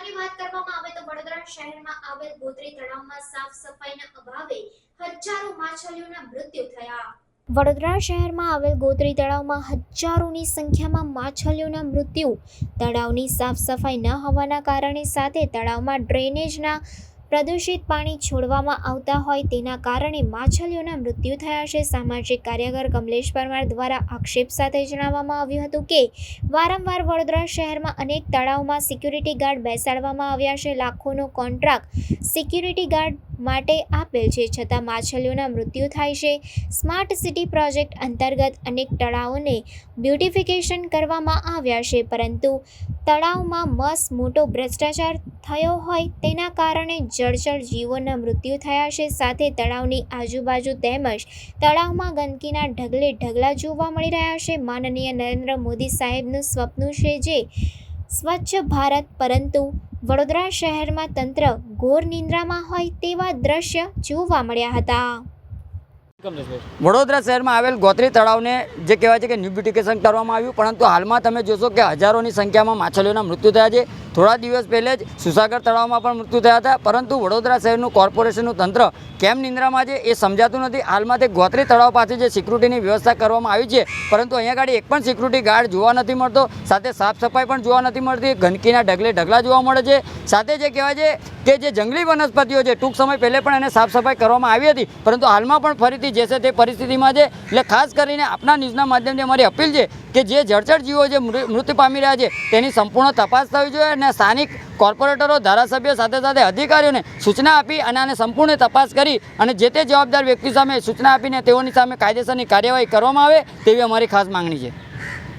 વિસ્તારની વાત કરવામાં આવે તો વડોદરા શહેરમાં આવેલ ગોત્રી તળાવમાં સાફ સફાઈના અભાવે હજારો માછલીઓના મૃત્યુ થયા. વડોદરા શહેરમાં આવેલ ગોત્રી તળાવમાં હજારોની સંખ્યામાં માછલીઓના મૃત્યુ. તળાવની સાફ સફાઈ ન હોવાના કારણે સાથે તળાવમાં ડ્રેનેજના પ્રદૂષિત પાણી છોડવામાં આવતા હોય તેના કારણે માછલીઓના મૃત્યુ થયા છે. સામાજિક કાર્યકર કમલેશ પરમાર દ્વારા આક્ષેપ સાથે જણાવવામાં આવ્યું હતું કે, વારંવાર વડોદરા શહેરમાં અનેક તળાવમાં સિક્યુરિટી ગાર્ડ બેસાડવામાં આવ્યા છે. લાખોનો કોન્ટ્રાક્ટ સિક્યુરિટી ગાર્ડ માટે આપેલ છે. છતાં માછલીઓના મૃત્યુ થાય છે. સ્માર્ટ સિટી પ્રોજેક્ટ અંતર્ગત અનેક તળાવોને બ્યુટિફિકેશન કરવામાં આવ્યા છે. પરંતુ તળાવમાં મસ, મોટો ભ્રષ્ટાચાર થયો હોય તેના કારણે જળચર જીવોના મૃત્યુ થયા છે. સાથે તળાવની આજુબાજુ તેમજ તળાવમાં ગંદકીના ઢગલે ઢગલા જોવા મળી રહ્યા છે. માનનીય નરેન્દ્ર મોદી સાહેબનું સ્વપ્ન છે જે સ્વચ્છ ભારત, પરંતુ વડોદરા શહેરમાં તંત્ર ઘોર નિંદ્રામાં હોય તેવા દ્રશ્ય જોવા મળ્યા હતા. વડોદરા શહેરમાં આવેલ ગોત્રી તળાવને જે કહેવાય છે કે ન્યૂ બ્યુટિફિકેશન કરવામાં આવ્યું, પરંતુ હાલમાં તમે જોશો કે હજારોની સંખ્યામાં માછલીઓના મૃત્યુ થયા છે. થોડા દિવસ પહેલે જ સુસાગર તળાવમાં પણ મૃત્યુ થયા હતા, પરંતુ વડોદરા શહેરનું કોર્પોરેશનનું તંત્ર કેમ નિંદ્રામાં છે એ સમજાતું નથી. હાલમાં તે ગોત્રી તળાવ પાસે જે સિક્યુરિટીની વ્યવસ્થા કરવામાં આવી છે, પરંતુ અહીંયા આગળ એક પણ સિક્યુરિટી ગાર્ડ જોવા નથી મળતો, સાથે સાફ સફાઈ પણ જોવા નથી મળતી, ગંદકીના ઢગલે ઢગલા જોવા મળે છે. સાથે જે કહેવાય છે કે જે જંગલી વનસ્પતિઓ છે, ટૂંક સમય પહેલે પણ એને સાફ સફાઈ કરવામાં આવી હતી, પરંતુ હાલમાં પણ ફરીથી જે છે તે પરિસ્થિતિમાં છે. એટલે ખાસ કરીને આપના ન્યૂઝના માધ્યમથી અમારી અપીલ છે કે જે જળચર જીવો જે મૃત્યુ પામી રહ્યા છે, તેની સંપૂર્ણ તપાસ થવી જોઈએ અને સ્થાનિક કોર્પોરેટરો, ધારાસભ્યો સાથે સાથે અધિકારીઓને સૂચના આપી અને આને સંપૂર્ણ તપાસ કરી અને જે તે જવાબદાર વ્યક્તિ સામે સૂચના આપીને તેઓની સામે કાયદેસરની કાર્યવાહી કરવામાં આવે તેવી અમારી ખાસ માંગણી છે.